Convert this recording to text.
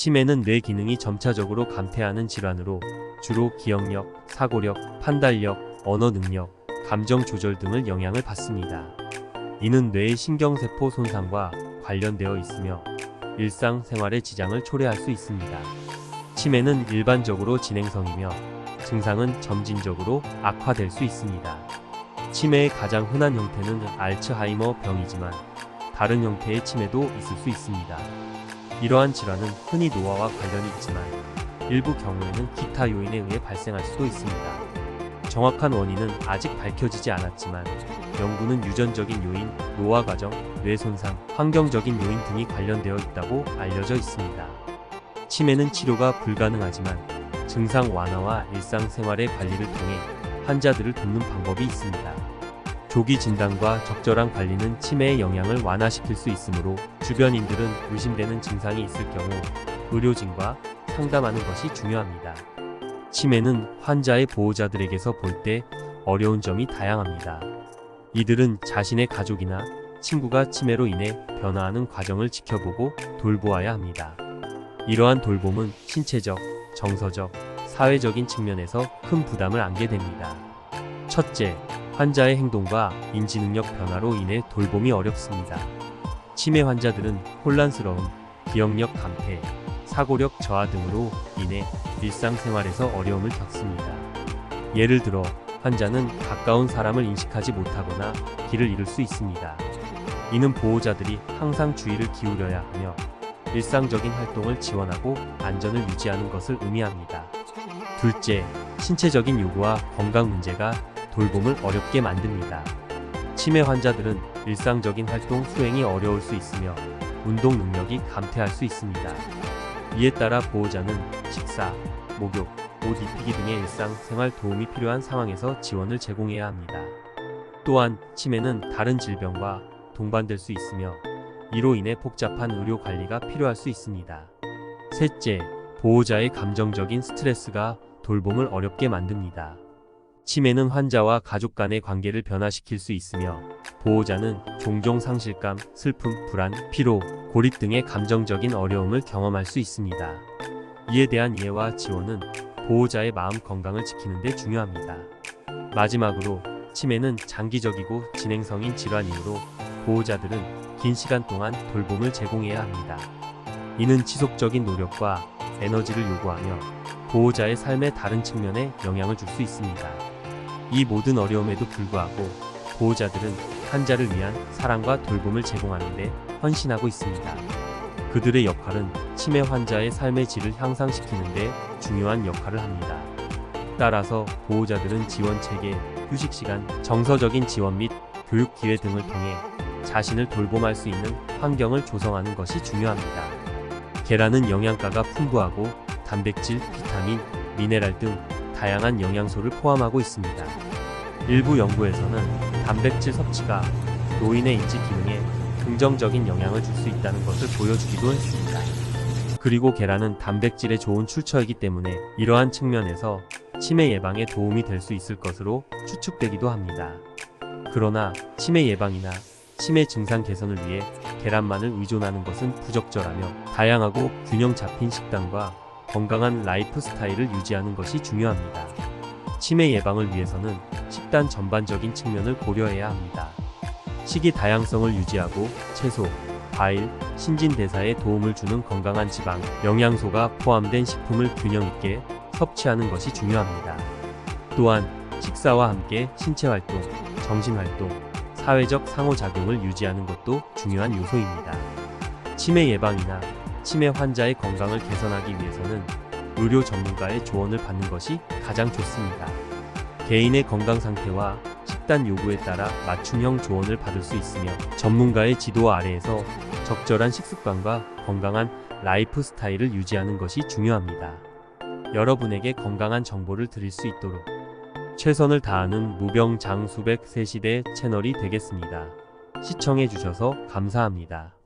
치매는 뇌 기능이 점차적으로 감퇴하는 질환으로 주로 기억력, 사고력, 판단력, 언어 능력, 감정 조절 등을 영향을 받습니다. 이는 뇌의 신경세포 손상과 관련되어 있으며 일상생활에 지장을 초래할 수 있습니다. 치매는 일반적으로 진행성이며 증상은 점진적으로 악화될 수 있습니다. 치매의 가장 흔한 형태는 알츠하이머 병이지만 다른 형태의 치매도 있을 수 있습니다. 이러한 질환은 흔히 노화와 관련이 있지만 일부 경우에는 기타 요인에 의해 발생할 수도 있습니다. 정확한 원인은 아직 밝혀지지 않았지만 연구는 유전적인 요인, 노화 과정, 뇌 손상, 환경적인 요인 등이 관련되어 있다고 알려져 있습니다. 치매는 치료가 불가능하지만 증상 완화와 일상생활의 관리를 통해 환자들을 돕는 방법이 있습니다. 조기 진단과 적절한 관리는 치매의 영향을 완화시킬 수 있으므로 주변인들은 의심되는 증상이 있을 경우 의료진과 상담하는 것이 중요합니다. 치매는 환자의 보호자들에게서 볼 때 어려운 점이 다양합니다. 이들은 자신의 가족이나 친구가 치매로 인해 변화하는 과정을 지켜보고 돌보아야 합니다. 이러한 돌봄은 신체적, 정서적, 사회적인 측면에서 큰 부담을 안게 됩니다. 첫째, 환자의 행동과 인지능력 변화로 인해 돌봄이 어렵습니다. 치매 환자들은 혼란스러움, 기억력 감퇴, 사고력 저하 등으로 인해 일상생활에서 어려움을 겪습니다. 예를 들어 환자는 가까운 사람을 인식하지 못하거나 길을 잃을 수 있습니다. 이는 보호자들이 항상 주의를 기울여야 하며 일상적인 활동을 지원하고 안전을 유지하는 것을 의미합니다. 둘째, 신체적인 요구와 건강 문제가 돌봄을 어렵게 만듭니다. 치매 환자들은 일상적인 활동 수행이 어려울 수 있으며 운동 능력이 감퇴할 수 있습니다. 이에 따라 보호자는 식사, 목욕, 옷 입히기 등의 일상 생활 도움이 필요한 상황에서 지원을 제공해야 합니다. 또한 치매는 다른 질병과 동반될 수 있으며 이로 인해 복잡한 의료 관리가 필요할 수 있습니다. 셋째, 보호자의 감정적인 스트레스가 돌봄을 어렵게 만듭니다. 치매는 환자와 가족 간의 관계를 변화시킬 수 있으며 보호자는 종종 상실감, 슬픔, 불안, 피로, 고립 등의 감정적인 어려움을 경험할 수 있습니다. 이에 대한 이해와 지원은 보호자의 마음 건강을 지키는 데 중요합니다. 마지막으로 치매는 장기적이고 진행성인 질환이므로 보호자들은 긴 시간 동안 돌봄을 제공해야 합니다. 이는 지속적인 노력과 에너지를 요구하며 보호자의 삶의 다른 측면에 영향을 줄 수 있습니다. 이 모든 어려움에도 불구하고 보호자들은 환자를 위한 사랑과 돌봄을 제공하는 데 헌신하고 있습니다. 그들의 역할은 치매 환자의 삶의 질을 향상시키는 데 중요한 역할을 합니다. 따라서 보호자들은 지원 체계, 휴식 시간, 정서적인 지원 및 교육 기회 등을 통해 자신을 돌봄할 수 있는 환경을 조성하는 것이 중요합니다. 계란은 영양가가 풍부하고 단백질, 비타민, 미네랄 등 다양한 영양소를 포함하고 있습니다. 일부 연구에서는 단백질 섭취가 노인의 인지 기능에 긍정적인 영향을 줄 수 있다는 것을 보여주기도 했습니다. 그리고 계란은 단백질에 좋은 출처이기 때문에 이러한 측면에서 치매 예방에 도움이 될 수 있을 것으로 추측되기도 합니다. 그러나 치매 예방이나 치매 증상 개선을 위해 계란만을 의존하는 것은 부적절하며 다양하고 균형 잡힌 식단과 건강한 라이프 스타일을 유지하는 것이 중요합니다. 치매 예방을 위해서는 식단 전반적인 측면을 고려해야 합니다. 식이 다양성을 유지하고 채소, 과일, 신진대사에 도움을 주는 건강한 지방, 영양소가 포함된 식품을 균형 있게 섭취하는 것이 중요합니다. 또한 식사와 함께 신체 활동, 정신 활동, 사회적 상호작용을 유지하는 것도 중요한 요소입니다. 치매 예방이나 치매 환자의 건강을 개선하기 위해서는 의료 전문가의 조언을 받는 것이 가장 좋습니다. 개인의 건강 상태와 식단 요구에 따라 맞춤형 조언을 받을 수 있으며 전문가의 지도 아래에서 적절한 식습관과 건강한 라이프 스타일을 유지하는 것이 중요합니다. 여러분에게 건강한 정보를 드릴 수 있도록 최선을 다하는 무병장수백 새시대 채널이 되겠습니다. 시청해주셔서 감사합니다.